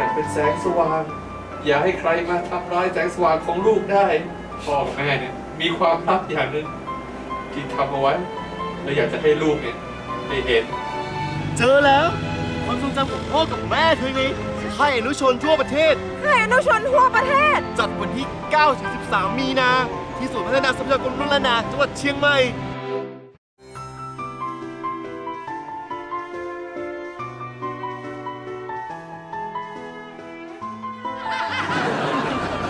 น่ะเป็นแสงสว่าง อย่าให้ใครมาทำร้ายแสงสว่างของลูกได้พ่อกับแม่เนี่ยมีความลับอย่างหนึ่งที่ทำเอาไว้และอยากจะให้ลูกเนี่ยได้เห็น เจอแล้วความทรงจำของพ่อกับแม่เธอไงค่ายอนุชนทั่วประเทศให้อนุชนทั่วประเทศ จัดวันที่9ถึง13 มีนา ที่ศูนย์พัฒนาทรัพยากรมนุษย์และนาจังหวัดเชียงใหม่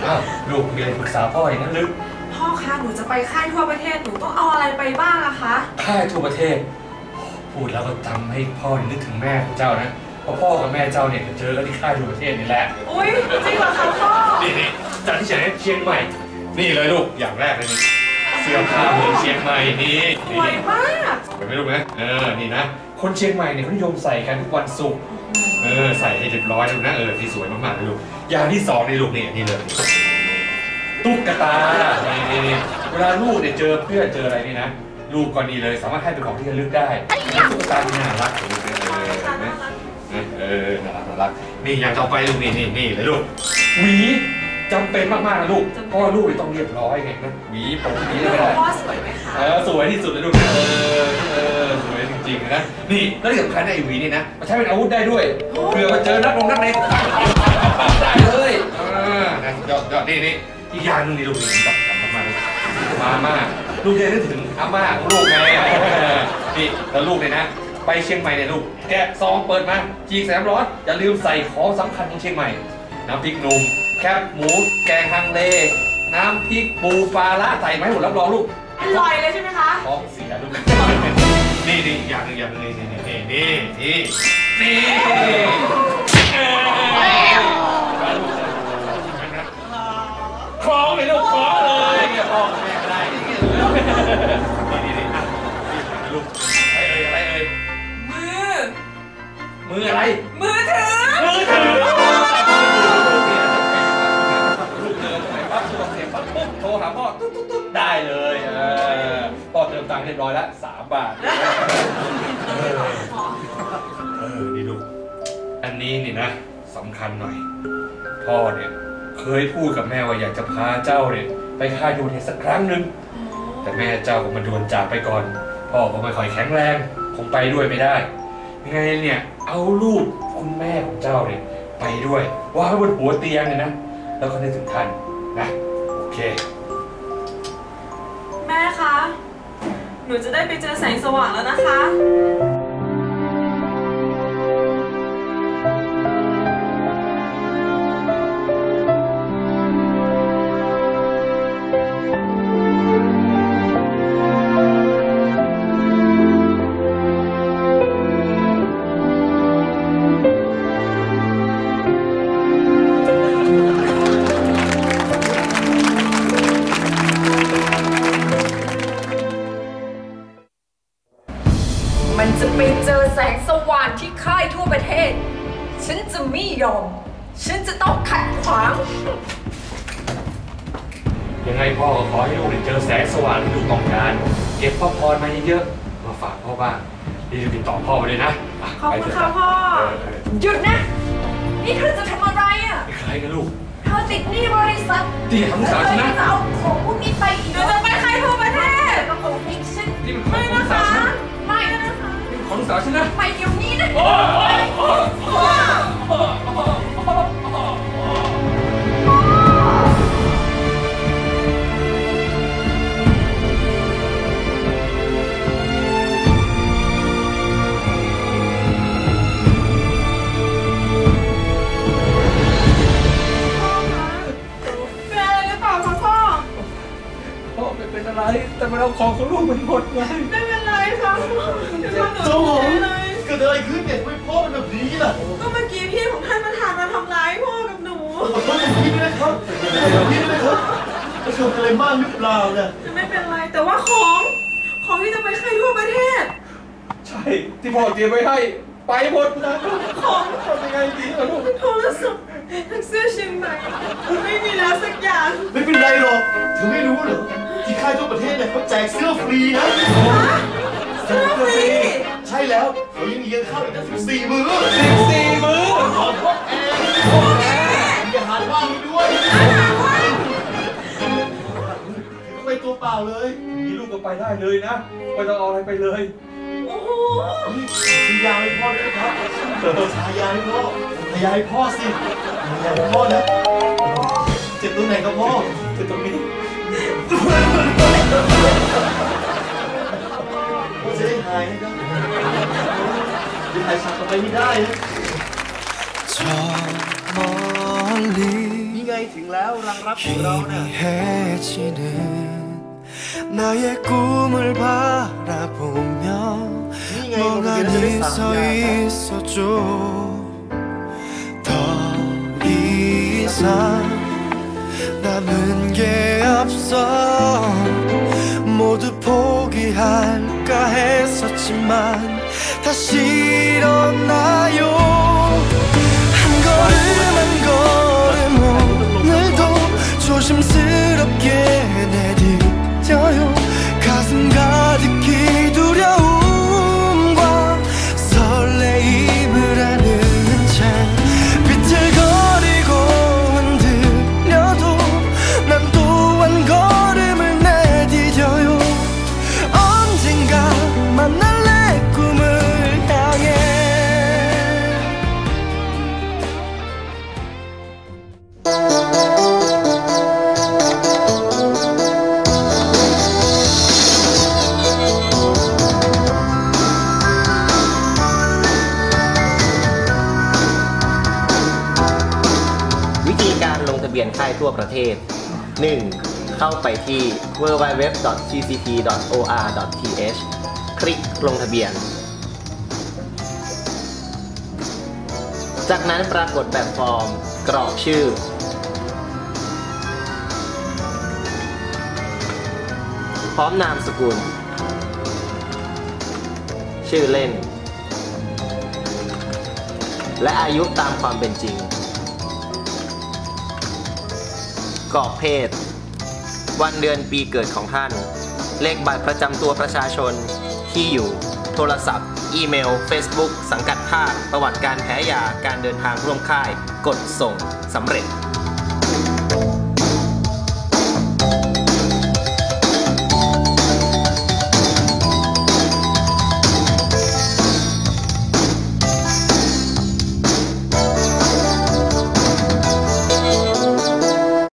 อ้าวลูกมีอะไรปรึกษาพ่ออย่างนั้นหรือพ่อคะหนูจะไปค่ายทั่วประเทศหนูต้องเอาอะไรไปบ้างอะคะ ค่ายทั่วประเทศ พูดแล้วก็จำให้พ่อนึกถึงแม่ของเจ้านะเพราะพ่อกับแม่เจ้าเนี่ยเจอกันที่ค่ายทั่วประเทศนี่แหละอุ้ยจริงเหรอคะพ่อ นี่นี่จากที่ไหนเชียงใหม่ นี่เลยลูกอย่างแรกเลยนี่เสื้อผ้าเมืองเชียงใหม่นี่สนี่วยมากเห็นไหมลูกนะเออนี่นะคนเชียงใหม่เนี่ยเขานิยมใส่กันทุกวันศุกร์เออใส่ให้เรียบร้อยลูกนะเออที่สวยมากๆเลยลูกอย่างที่สองนี่ลูกนี่นี่เลยตุ๊กตานี่นี่นี่เวลาลูกเนี่ยเจอเพื่อนเจออะไรนี่นะลูกก็นี่เลยสามารถให้เป็นของที่ระลึกได้ตุ๊กตาที่น่ารักเลยลูกนะเออเห็นไหมเออน่ารักน่ารักนี่อย่างต่อไปลูกนี่นี่นี่เลยลูกหวีจำเป็นมากๆนะลูกเพราะว่าลูกเนี่ยต้องเรียบร้อยไงนะหวีผมหวีหนูอะไรพ่อสวยไหมคะเออสวยที่สุดเลยลูกนะเออเออสวยจ ริงๆนะนี่แล้วที่สำคัญในะไอ้หวีนี่นะมันใช้เป็นอาวุธได้ด้วยเผื่อมาเจอนักลงนักเลงได้เลยเออนะยอดยอดนี่นี่อีกอย่างหนึงนี่ลูกนี่สำคัญมากๆเลยมาม่าลูกจะนึกถึงอาม่าของลูกไงเออนี่แล้วลูกเนี่ยนะ ไปเชียงใหม่เนี่ยลูกแกะซองเปิดมาจีกแสมร้อนอย่าลืมใส่ของสำคัญของเชียงใหม่ น้ำพริกหนุ่มแคบหมูแกงฮังเล น้ำพริกปูปลาละใส่ไหมาให้หมดรับรองลูก อร่อยเลยใช่ไหมคะ ท้องเสียลูก นี่นี่อย่างหนึงอย่างหนึงนี่นี่นี่นี่นี่นี่เอ้ยคล้องเลยลูกคล้องเลยเนี่ยพ่อกับแม่ก็ได้นี่นี่นี่อะนี่ลูกอะไรเอ่ยอะไรเอ่ยมือ มืออะไร มือถือ มือถือลูกเดินไปปั๊บตัวเสียงปั๊บปุ๊บโทรหาพ่อ ค์เรียบร้อยแล้วสามบาทเออนี่ลูอันนี้นี่นะสำคัญหน่อย พ่อเนี่ยเคยพูดกับแม่ว่าอยากจะพาเจ้าเนี่ยไปค่ายดูเทศสักครั้งหนึ่งแต่แม่เจ้าก็มาดวนจากไปก่อน พ่อก็ไม่ค่อยแข็งแรงคงไปด้วยไม่ได้ยังไงเนี่ยเอารูปคุณแม่ของเจ้าเนี่ยไปด้วยวางไว้บนหัวเตียงเลยนะ แล้วก็นึกถึงท่านนะ โอเค หนูจะได้ไปเจอแสงสว่างแล้วนะคะ ค่ายทั่วประเทศ ฉันจะไม่ยอม ฉันจะต้องขัดขวาง ยังไงพ่อก็ขอให้ลูกเนี่ยเจอแสงสว่างที่ลูกต้องการ เก็บพ่อพรมาเยอะๆมาฝากพ่อบ้างรีบติดต่อพ่อมาเลยนะะขอบไปคุณเถค่ะพ่อเออเออหยุดนะ นี่เธอจะทำอะไรอะนี่ใครกันลูก เธอติดหนี้บริษัทที่ทำสาวฉันนะ เธอจะเอาของพวกนี้ไปอีกหนูจะไป ของของลูกมันหมดไงไม่เป็นไรค่ะจะทำหนูโจ้โหเลยเกิดอะไรขึ้นเนี่ยทำไมพ่อเป็นแบบนี้ล่ะก็เมื่อกี้พี่ของท่านประธานมาทำร้ายพ่อกับหนูขอโทษอย่างนี้ด้วยนะครับขอโทษอย่างนี้ด้วยนะครับจะทำอะไรมากหรือเปล่าเนี่ยไม่เป็นไรแต่ว่าของของที่จะไปค่ายทั่วประเทศ ใช่ที่พ่อเตรียมไว้ให้ไปหมดนะของทำยังไงดีล่ะลูกโทรศัพท์แท็กซี่เชียงใหม่ไม่มีแล้วสักอย่าง ไม่เป็นไรหรอกเธอไม่รู้เหรอ ที่ค่ายทั่วประเทศเนี่ยเขาแจกเสื้อฟรีนะ เสื้อฟรีใช่แล้วเขายังเลี้ยงข้าวอีกตั้งสิบสี่มื้อสิบสี่มือขอพวกแอร์มีอาหารว่างให้ด้วยก็ไปตัวเปล่าเลยมีลูกก็ไปได้เลยนะไม่ต้องเอาอะไรไปเลยโอ้โหซื้อยาให้พ่อด้วยนะครับชายาให้พ่อทายาให้พ่อสิทายาให้พ่อนะเจ็บตรงไหนครับพ่อเจ็บตรงนี้ พ่อจะได้หายนะครับจะหายชักต่อไปไม่ได้นะ 저 멀리 นี่ไงถึงแล้วรังรักของเราน่ะ 희미해지는 나의 꿈을 바라보며 니가 이거 멍하니 그래서 서 야. 있어줘 더 이상 없어 모두 포기할까 했었지만 다시 일어나 วียนค่ายทั่วประเทศ 1. เข้าไปที่ www.cct.or.th คลิกลงทะเบียน จากนั้นปรากฏแบบฟอร์มกรอกชื่อ พร้อมนามสกุล ชื่อเล่น และอายุตามความเป็นจริง กรอกเพศ วันเดือนปีเกิดของท่าน เลขบัตรประจำตัวประชาชน ที่อยู่ โทรศัพท์ อีเมล Facebook สังกัดภาค ประวัติการแพ้ยา การเดินทางร่วมค่าย กดส่งสำเร็จ